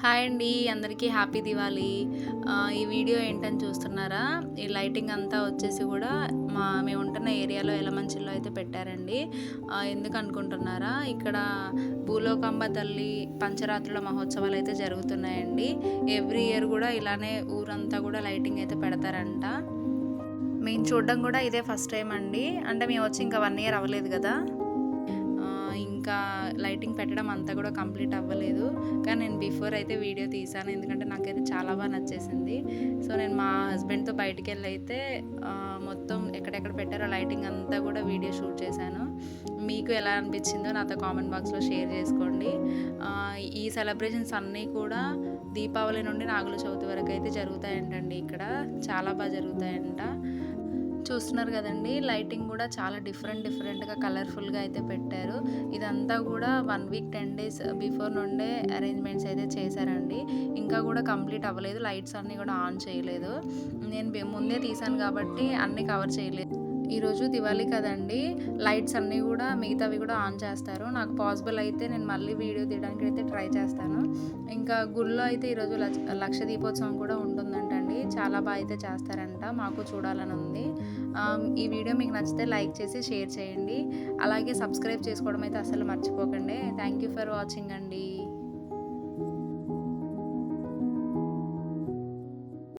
Hi అండి అందరికీ happy Diwali. ఈ వీడియో ఏంటని చూస్తున్నారా? ఈ లైటింగ్ అంతా వచ్చేసి కూడా మా మేము ఉంటున్న ఏరియాలో ఎలమంచిలో అయితే పెట్టారండి. ఎందుకు అనుకుంటున్నారా? ఇక్కడ భూలోకంబ తల్లి పంచరాత్రుల మహోత్సవాలు అయితే జరుగుతున్నాయండి. ఎవ్రీ ఇయర్ కూడా ఇలానే ఊరంతా కూడా లైటింగ్ అయితే పెడతారంట. మేము చూడడం కూడా ఇదే ఫస్ట్ టైం అండి. అంటే మేము వచ్చి ఇంకా వన్ ఇయర్ అవ్వలేదు కదా. ఇంకా లైటింగ్ పెట్టడం అంతా కూడా కంప్లీట్ అవ్వలేదు. కానీ నేను బిఫోర్ అయితే వీడియో తీసాను. ఎందుకంటే నాకైతే చాలా బాగా నచ్చేసింది. సో నేను మా హస్బెండ్తో బయటికి వెళ్ళి అయితే మొత్తం ఎక్కడెక్కడ పెట్టారో లైటింగ్ అంతా కూడా వీడియో షూట్ చేశాను. మీకు ఎలా అనిపించిందో నాతో కామెంట్ బాక్స్లో షేర్ చేసుకోండి. ఈ సెలబ్రేషన్స్ అన్నీ కూడా దీపావళి నుండి నాగుల చవితి వరకు అయితే జరుగుతాయంటండి ఇక్కడ. చాలా బాగా జరుగుతాయంట. చూస్తున్నారు కదండి. లైటింగ్ కూడా చాలా డిఫరెంట్ డిఫరెంట్గా కలర్ఫుల్గా అయితే పెట్టారు. ఇదంతా కూడా one week ten days before నుండే అరేంజ్మెంట్స్ అయితే చేశారండి. ఇంకా కూడా కంప్లీట్ అవ్వలేదు. లైట్స్ అన్నీ కూడా ఆన్ చేయలేదు. నేను ముందే తీసాను కాబట్టి అన్నీ కవర్ చేయలేదు. ఈరోజు దివాళీ కదండి. లైట్స్ అన్నీ కూడా మిగతావి కూడా ఆన్ చేస్తారు. నాకు పాసిబుల్ అయితే నేను మళ్ళీ వీడియో తీయడానికి అయితే ట్రై చేస్తాను. ఇంకా గుళ్ళో అయితే ఈరోజు లక్ష లక్ష దీపోత్సవం కూడా ఉంటుందంటండి. చాలా బాగా అయితే చేస్తారంట మాకు చూడాలని ఉంది. ఈ వీడియో మీకు నచ్చితే లైక్ చేసి షేర్ చేయండి. అలాగే సబ్స్క్రైబ్ చేసుకోవడం అయితే అసలు మర్చిపోకండి. థ్యాంక్ యూ ఫర్ వాచింగ్ అండి.